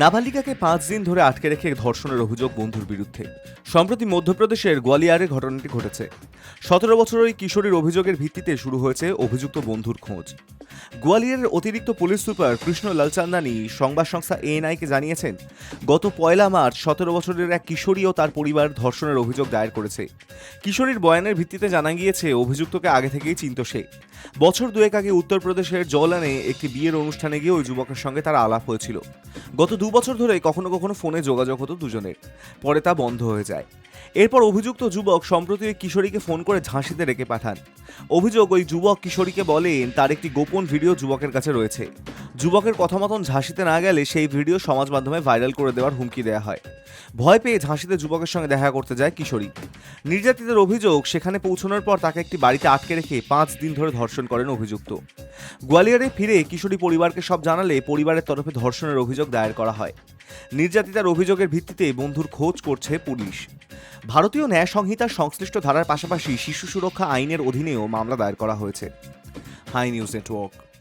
নাবালিকাকে পাঁচ দিন ধরে আটকে রেখে ধর্ষণের অভিযোগ বন্ধুর বিরুদ্ধে। সম্প্রতি মধ্যপ্রদেশের গোয়ালিয়ারে ঘটনাটি ঘটেছে। সতেরো বছর ওই কিশোরীর অভিযোগের ভিত্তিতে শুরু হয়েছে অভিযুক্ত বন্ধুর খোঁজ। গোয়ালিয়রের অতিরিক্ত পুলিশ সুপার কৃষ্ণ লালচান্দানি সংবাদ সংস্থা এএনআইকে জানিয়েছেন, গত পয়লা মার্চ সতেরো বছরের এক কিশোরী ও তার পরিবার ধর্ষণের অভিযোগ দায়ের করেছে। কিশোরীর বয়ানের ভিত্তিতে জানা গিয়েছে, অভিযুক্তকে আগে থেকেই চিনত সে। বছর দুয়েক আগে উত্তরপ্রদেশের জলানে একটি বিয়ের অনুষ্ঠানে গিয়ে ওই যুবকের সঙ্গে তার আলাপ হয়েছিল। গত দু বছর ধরে কখনো কখনো ফোনে যোগাযোগ হতো দুজনের, পরে তা বন্ধ হয়ে যায়। এরপর অভিযুক্ত যুবক সম্প্রতি ওই কিশোরীকে ফোন করে ঝাঁসিতে রেখে পাঠান। অভিযোগ, ওই যুবক কিশোরীকে বলেন, তার একটি গোপন ভিডিও যুবকের কাছে রয়েছে। যুবকের কথা মতন ঝাঁসিতে না গেলে সেই ভিডিও সমাজ মাধ্যমে ভাইরাল করে দেওয়ার হুমকি দেওয়া হয়। ভয় পেয়ে ঝাঁসিতে যুবকের সঙ্গে দেখা করতে যায় কিশোরী। নির্যাতিতের অভিযোগ, সেখানে পৌঁছানোর পর তাকে একটি বাড়িতে আটকে রেখে পাঁচ দিন ধরে ধর্ষণ করেন অভিযুক্ত। গোয়ালিয়রে ফিরে কিশোরী পরিবারকে সব জানালে পরিবারের তরফে ধর্ষণের অভিযোগ দায়ের করা হয়। নির্যাতিতার অভিযোগের ভিত্তিতে বন্ধুর খোঁজ করছে পুলিশ। ভারতীয় ন্যায় সংহিতার সংশ্লিষ্ট ধারার পাশাপাশি শিশু সুরক্ষা আইনের অধীনেও মামলা দায়ের করা হয়েছে। Hi News Network.